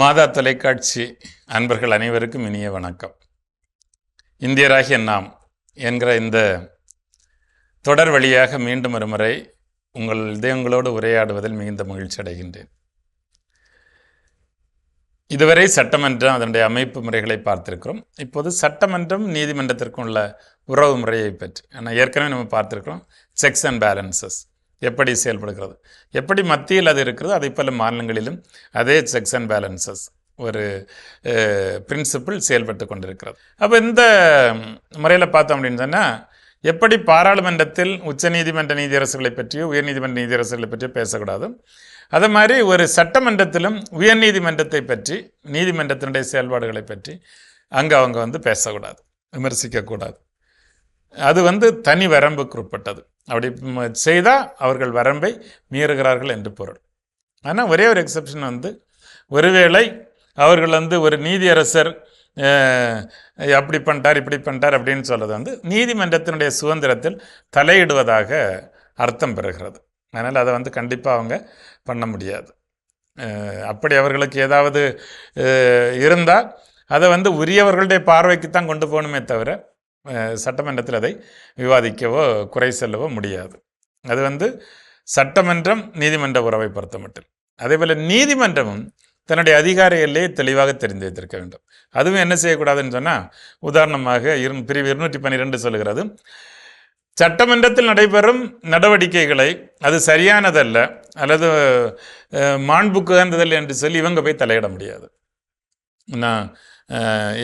மாதா தொலைக்காட்சி அன்பர்கள் அனைவருக்கும் இனிய வணக்கம். இந்தியராகிய நாம் என்கிற இந்த தொடர் வழியாக மீண்டும் ஒரு முறை உங்கள் இதயங்களோடு உரையாடுவதில் மிகுந்த மகிழ்ச்சி அடைகின்றேன். இதுவரை சட்டமன்றம் அதனுடைய அமைப்பு முறைகளை பார்த்திருக்கிறோம். இப்போது சட்டமன்றம் நீதிமன்றத்திற்கும் உள்ள உறவு முறையை பற்றி ஆனால் ஏற்கனவே நம்ம பார்த்திருக்கிறோம் செக்ஸ் அண்ட் பேலன்சஸ் எப்படி செயல்படுகிறது? எப்படி மத்தியில் அது இருக்கிறதோ அதே போல மாநிலங்களிலும் அதே செக்ஸ் அண்ட் பேலன்சஸ் ஒரு பிரின்சிபிள் செயல்பட்டு கொண்டிருக்கிறது. அப்போ இந்த முறையில் பார்த்தோம் அப்படின்னு சொன்னால் எப்படி பாராளுமன்றத்தில் உச்சநீதிமன்ற நீதியரசுகளை பற்றியோ உயர்நீதிமன்ற நீதியரசுகளை பற்றியோ பேசக்கூடாது. அதே மாதிரி ஒரு சட்டமன்றத்திலும் உயர்நீதிமன்றத்தை பற்றி நீதிமன்றத்தினுடைய செயல்பாடுகளை பற்றி அங்கே அவங்க வந்து பேசக்கூடாது விமர்சிக்கக்கூடாது. அது வந்து தனி வரம்புக்கு உட்பட்டது. அப்படி செய்தால் அவர்கள் வரம்பை மீறுகிறார்கள் என்று பொருள். ஆனால் ஒரே ஒரு எக்ஸப்ஷன் வந்து ஒருவேளை அவர்கள் வந்து ஒரு நீதியரசர் அப்படி பண்ணிட்டார் இப்படி பண்ணிட்டார் அப்படின்னு சொல்கிறது வந்து நீதிமன்றத்தினுடைய சுதந்திரத்தில் தலையிடுவதாக அர்த்தம் பெறுகிறது. அதனால் அதை வந்து கண்டிப்பாக அவங்க பண்ண முடியாது. அப்படி அவர்களுக்கு ஏதாவது இருந்தால் அதை வந்து உரியவர்களுடைய பார்வைக்கு தான் கொண்டு போகணுமே தவிர சட்டமன்றத்தில் அதை விவாதிக்கவோ குறை செல்லவோ முடியாது. அது வந்து சட்டமன்றம் நீதிமன்ற உறவை பொறுத்த மட்டும் அதேபோல் நீதிமன்றமும் தன்னுடைய அதிகார எல்லையை தெளிவாக தெரிந்து வைத்திருக்க வேண்டும். அதுவும் என்ன செய்யக்கூடாதுன்னு சொன்னால் உதாரணமாக இரு பிரிவு இருநூற்றி பன்னிரெண்டு சொல்கிறது சட்டமன்றத்தில் நடைபெறும் நடவடிக்கைகளை அது சரியானதல்ல அல்லது அஹ், மாண்புக்கு உகந்ததல்ல என்று சொல்லி இவங்க போய் தலையிட முடியாது. நான்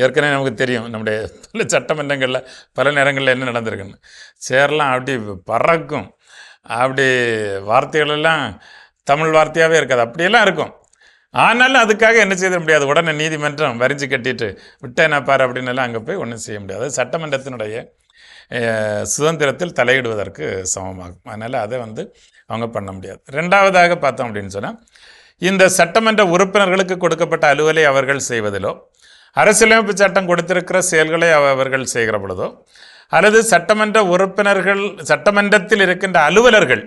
ஏற்கனவே நமக்கு தெரியும் நம்முடைய பல சட்டமன்றங்களில் பல நேரங்களில் என்ன நடந்திருக்குன்னு. சேரெல்லாம் அப்படி பறக்கும். அப்படி வார்த்தைகளெல்லாம் தமிழ் வார்த்தையாகவே இருக்காது. அப்படியெல்லாம் இருக்கும். ஆனாலும் அதுக்காக என்ன செய்ய முடியாது? உடனே நீதிமன்றம் வரிஞ்சு கட்டிட்டு விட்டேனா பாரு அப்படின்னு எல்லாம் அங்கே போய் ஒன்றும் செய்ய முடியாது. சட்டமன்றத்தினுடைய சுதந்திரத்தில் தலையிடுவதற்கு சமமாகும். அதனால் அதை வந்து அவங்க பண்ண முடியாது. ரெண்டாவதாக பார்த்தோம் அப்படின்னு சொன்னால் இந்த சட்டமன்ற உறுப்பினர்களுக்கு கொடுக்கப்பட்ட அலுவலை அவர்கள் செய்வதிலோ அரசியலமைப்பு சட்டம் கொடுத்திருக்கிற செயல்களை அவ- அவர்கள் செய்கிற பொழுதோ அல்லது சட்டமன்ற உறுப்பினர்கள் சட்டமன்றத்தில் இருக்கின்ற அலுவலர்கள்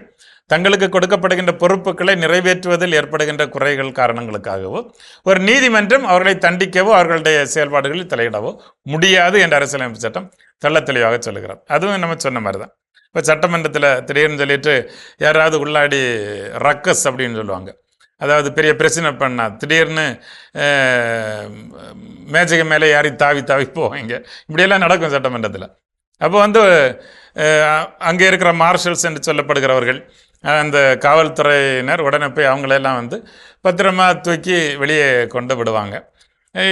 தங்களுக்கு கொடுக்கப்படுகின்ற பொறுப்புகளை நிறைவேற்றுவதில் ஏற்படுகின்ற குறைகள் காரணங்களுக்காகவோ ஒரு நீதிமன்றம் அவர்களை தண்டிக்கவோ அவர்களுடைய செயல்பாடுகளில் தலையிடவோ முடியாது என்ற அரசியலமைப்பு சட்டம் தெள்ளத் தெளிவாக சொல்லுகிறார் அதுவும் நம்ம சொன்ன மாதிரி தான் இப்போ சட்டமன்றத்தில் திடீர்னு சொல்லிட்டு யாராவது உள்ளாடி ரக்கஸ் அப்படின்னு சொல்லுவாங்க. அதாவது பெரிய பிரச்சனை பண்ணா. திடீர்னு அஹ், மேஜைக்கு மேலே யாரையும் தாவி தாவி போவாங்க. இப்படியெல்லாம் நடக்கும் சட்டமன்றத்தில். அப்போ வந்து அங்கே இருக்கிற மார்ஷல்ஸ் என்று சொல்லப்படுகிறவர்கள் அந்த காவல்துறையினர் உடனே போய் அவங்களெல்லாம் வந்து பத்திரமா தூக்கி வெளியே கொண்டு விடுவாங்க.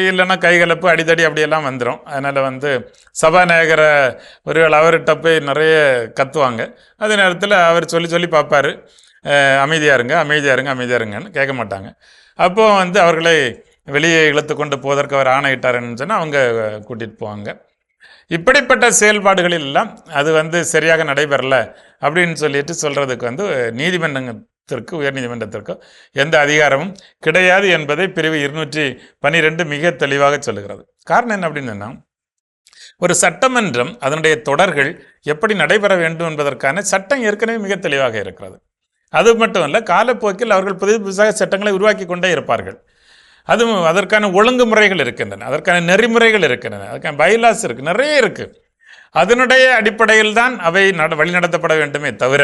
இல்லைன்னா கைகலப்பு அடிதடி அப்படியெல்லாம் வந்துடும் அதனால் வந்து சபாநாயகரை ஒருவேளை அவர்கிட்ட போய் நிறைய கத்துவாங்க. அதே நேரத்தில் அவர் சொல்லி சொல்லி பார்ப்பாரு. அமைதியாக இருங்க அமைதியாக இருங்க அமைதியாக இருங்கன்னு கேட்க மாட்டாங்க. அப்போது வந்து அவர்களை வெளியே இழுத்து கொண்டு போவதற்கு அவர் ஆணையிட்டாருன்னு சொன்னால் அவங்க கூட்டிகிட்டு போவாங்க. இப்படிப்பட்ட செயல்பாடுகளில் எல்லாம் அது வந்து சரியாக நடைபெறல அப்படின்னு சொல்லிட்டு சொல்கிறதுக்கு வந்து நீதிமன்றத்திற்கு உயர்நீதிமன்றத்திற்கு எந்த அதிகாரமும் கிடையாது என்பதை பிரிவு இருநூற்றி பன்னிரெண்டு மிக தெளிவாக சொல்லுகிறது. காரணம் என்ன அப்படின்னு ஒரு சட்டமன்றம் அதனுடைய தொடர்கள் எப்படி நடைபெற வேண்டும் என்பதற்கான சட்டம் ஏற்கனவே மிக தெளிவாக இருக்கிறது. அது மட்டும் இல்லை காலப்போக்கில் அவர்கள் புதிய புதுசாக சட்டங்களை உருவாக்கி கொண்டே இருப்பார்கள். அதுவும் அதற்கான ஒழுங்குமுறைகள் இருக்கின்றன அதற்கான நெறிமுறைகள் இருக்கின்றன அதற்கான பைலாஸ் இருக்குது நிறைய இருக்குது அதனுடைய அடிப்படையில் தான் அவை நட வழிநடத்தப்பட வேண்டுமே தவிர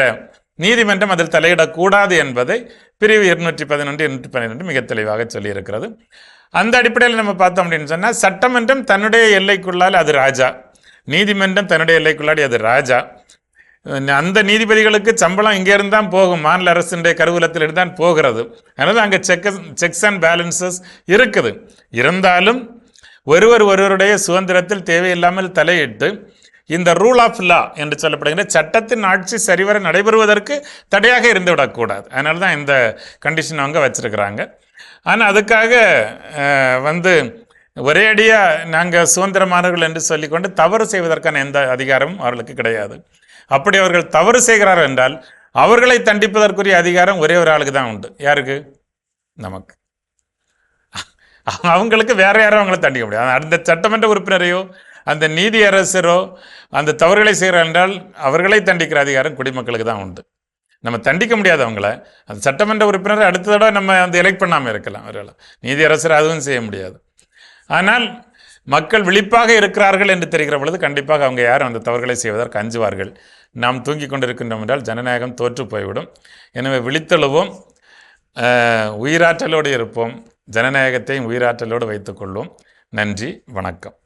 நீதிமன்றம் அதில் தலையிடக்கூடாது என்பதை பிரிவு இருநூற்றி பதினொன்று இருநூற்றி பன்னிரெண்டு மிக தெளிவாக சொல்லியிருக்கிறது. அந்த அடிப்படையில் நம்ம பார்த்தோம் அப்படின்னு சொன்னால் சட்டமன்றம் தன்னுடைய எல்லைக்குள்ளால் அது ராஜா நீதிமன்றம் தன்னுடைய எல்லைக்குள்ளாடி அது ராஜா அந்த நீதிபதிகளுக்கு சம்பளம் இங்கேருந்து தான் போகும். மாநில அரசினுடைய கருவூலத்தில் தான் போகிறது. அதனால் அங்கே செக் செக்ஸ் அண்ட் பேலன்சஸ் இருக்குது. இருந்தாலும் ஒருவர் ஒருவருடைய சுதந்திரத்தில் தேவையில்லாமல் தலையிட்டு இந்த ரூல் ஆஃப் லா என்று சொல்லப்படுகிற சட்டத்தின் ஆட்சி சரிவர நடைபெறுவதற்கு தடையாக இருந்து விடக்கூடாது அதனால தான் இந்த கண்டிஷன் அவங்க வச்சுருக்கிறாங்க. ஆனால் அதுக்காக வந்து ஒரே அடியாக நாங்கள் சுதந்திரமானவர்கள் என்று சொல்லிக்கொண்டு தவறு செய்வதற்கான எந்த அதிகாரமும் அவர்களுக்கு கிடையாது. அப்படி அவர்கள் தவறு செய்கிறார்கள் என்றால் அவர்களை தண்டிப்பதற்குரிய அதிகாரம் ஒரே ஒரு ஆளுக்கு தான் உண்டு. யாருக்கு? நமக்கு. அவங்களுக்கு வேற யாரும் அவங்கள தண்டிக்க முடியாது அந்த சட்டமன்ற உறுப்பினரையோ அந்த நீதியரசரோ அந்த தவறுகளை செய்கிறார் என்றால் அவர்களை தண்டிக்கிற அதிகாரம் குடிமக்களுக்கு தான் உண்டு. நம்ம தண்டிக்க முடியாது அவங்கள. அந்த சட்டமன்ற உறுப்பினரை அடுத்த தடவை நம்ம அந்த எலெக்ட் பண்ணாமல் இருக்கலாம். அவர்களை நீதியரசர் அதுவும் செய்ய முடியாது. ஆனால் மக்கள் விழிப்பாக இருக்கிறார்கள் என்று தெரிகிற பொழுது கண்டிப்பாக அவங்க யாரும் அந்த தவறுகளை செய்வதற்கு அஞ்சுவார்கள். நாம் தூங்கி கொண்டிருக்கின்றோம் என்றால் ஜனநாயகம் தோற்று போய்விடும். எனவே விழித்தெழுவோம். உயிராற்றலோடு இருப்போம். ஜனநாயகத்தையும் உயிராற்றலோடு வைத்துக்கொள்வோம் நன்றி. வணக்கம்.